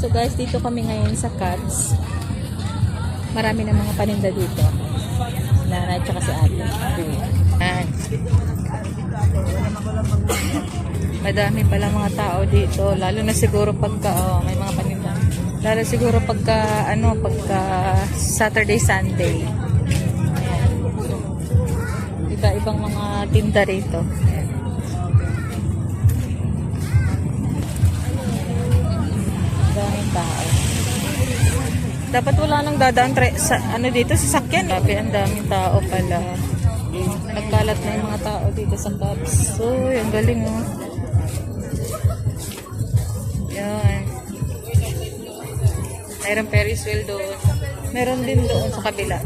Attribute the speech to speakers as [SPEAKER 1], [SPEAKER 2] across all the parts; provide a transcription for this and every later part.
[SPEAKER 1] So guys, dito kami ngayon sa Cats. Marami na mga paninda dito. Nanay tsaka si ate. Ayan. Madami pala mga tao dito. Lalo na siguro pagka, oh, may mga paninda. Lalo siguro pagka, ano, pagka Saturday, Sunday. Iba-ibang mga tinda rito. Ayan. Dapat wala nang dadaan sa ano dito sa sakyan. Sabi ang daming tao pala. Nagkalat na yung mga tao dito sa Cubs. So, yung galing oh. Yan. Mayroon Ferris wheel doon. Meron din doon sa kabila.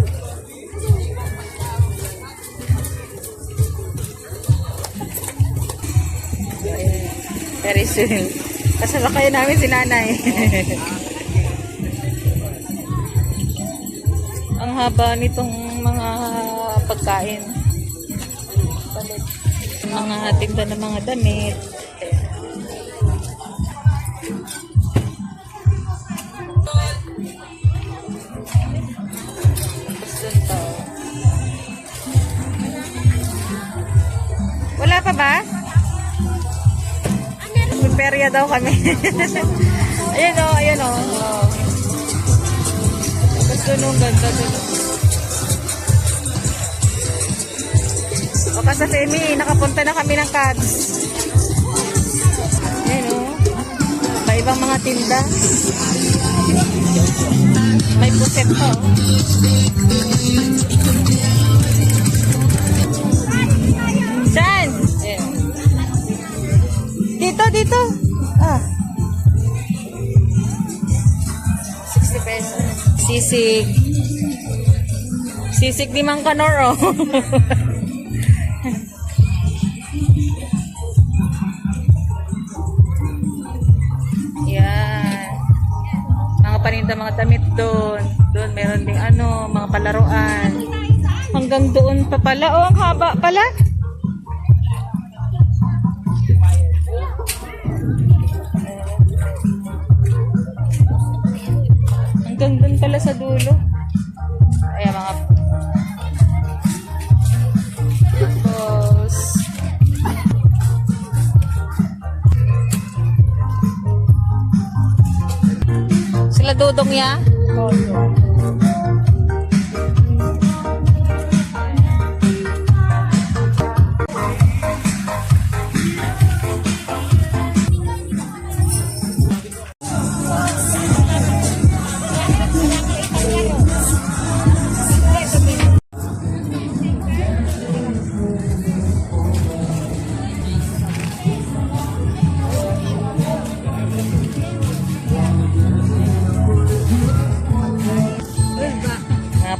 [SPEAKER 1] Ferris wheel. Kasabakayan namin si nanay. Ang haba nitong mga pagkain. Palit. Mga tinda ng mga damit. Wala pa ba? May perya daw kami. ayun o, ayun o. Oh. Dun ang ganda dun. Baka sa Femi, nakapunta na kami ng Cubs. Ayun o. Iba-ibang mga tinda. May puset pa oh. Saan? Dito, dito. Ah. Sisig. Sisig ni Mang Kanor, oh. Mga paninda, mga damit doon. Doon, meron ding ano, mga palaruan. Hanggang doon pa pala. Oh, ang haba pala. Pala sa dulo. Ayan mga... Tapos... Sila dudong ya? Mga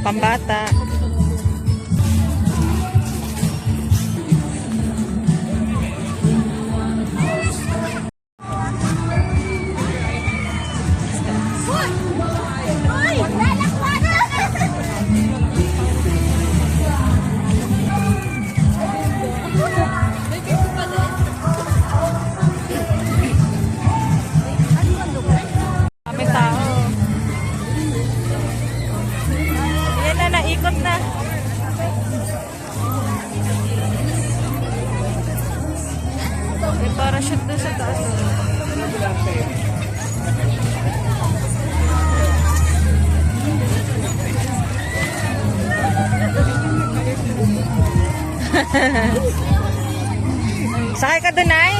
[SPEAKER 1] pambata. May parachute doon sa taas. oh. Sakay ka doon, ay?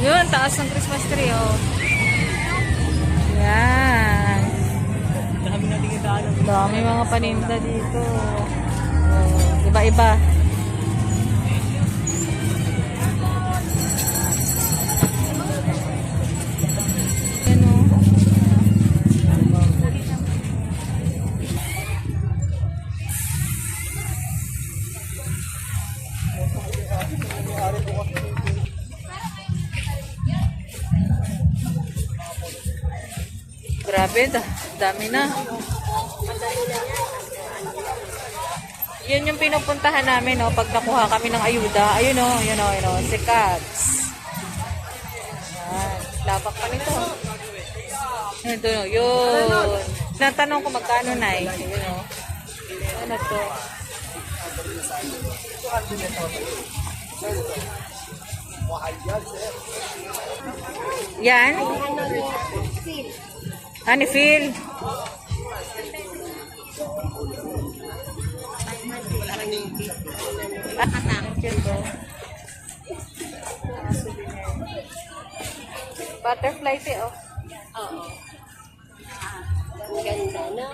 [SPEAKER 1] Yun, taas ng Christmas tree, oh. Yan.
[SPEAKER 2] Dami
[SPEAKER 1] mga paninda dito. Oh, iba-iba. Grabe, da- dami na. Yun yung pinupuntahan namin, no, pag nakuha kami ng ayuda. Ayun, no, yun, no, yun, no, si. Yan, labak pa nito. Yun, to, no, yun. Natanong ko magkano na eh. Yun, no. Ano to? Yan? Ano, Phil? Butterfly tea, oh.
[SPEAKER 3] Ganda, no?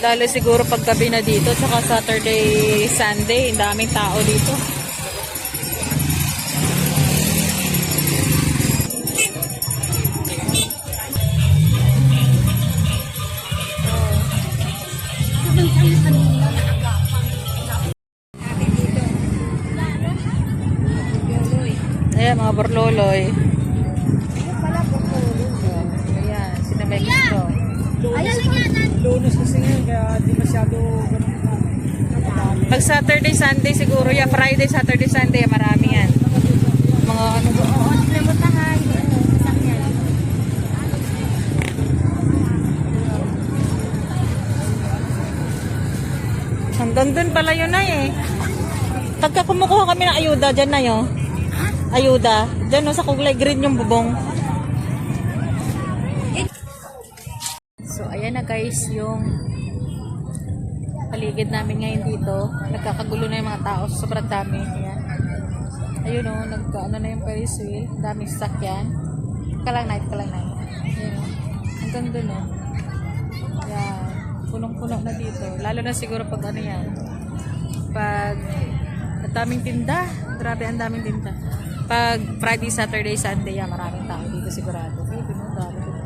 [SPEAKER 1] Lalo siguro paggabi na dito, tsaka Saturday, Sunday, ang daming tao dito. Ayan, mga borloloy. Ayan, sino may gusto.
[SPEAKER 2] Lunes kasi ngayon, kaya di masyado.
[SPEAKER 1] Pag Saturday, Sunday siguro, yeah, Friday, Saturday, Sunday, marami yan. Mga ano ba?
[SPEAKER 3] Oo. Ano, sasakyan.
[SPEAKER 1] Hanggang dun pala yun na eh. Pagka kumukuha kami ng ayuda, dyan na yun. Ayuda. Dyan no, sa kulay green yung bubong. So, ayan na guys, yung paligid namin ngayon dito. Nagkakagulo na yung mga tao. Sobrang dami. Ayan. Ayun o, nagkaano na yung Ferris wheel. Daming sasakyan. Kalang night, kalang night. Ayan o. Hanggang dun o. Ayan. Punong-puno na dito. Lalo na siguro pag ano yan. Pag ang daming tinda. Grabe, ang daming tinda. Pag Friday, Saturday, Sunday, yan, maraming tao dito sigurado. Ay, no, dami dito.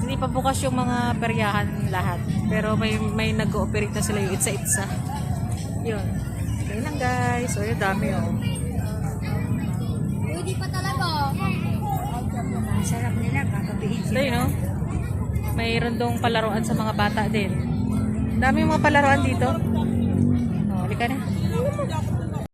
[SPEAKER 1] Hindi pa bukas yung mga peryahan lahat. Pero may may nag-ooperate na sila yung itsa-itsa. Yun. Ayun lang guys. O, yun dami oh.
[SPEAKER 3] Pwede pa talaga. Ang sarap nila, kakabihin
[SPEAKER 1] So, yun oh. Mayroon dong palaruan sa mga bata din. Dami yung mga palaruan dito. Oh, halika na.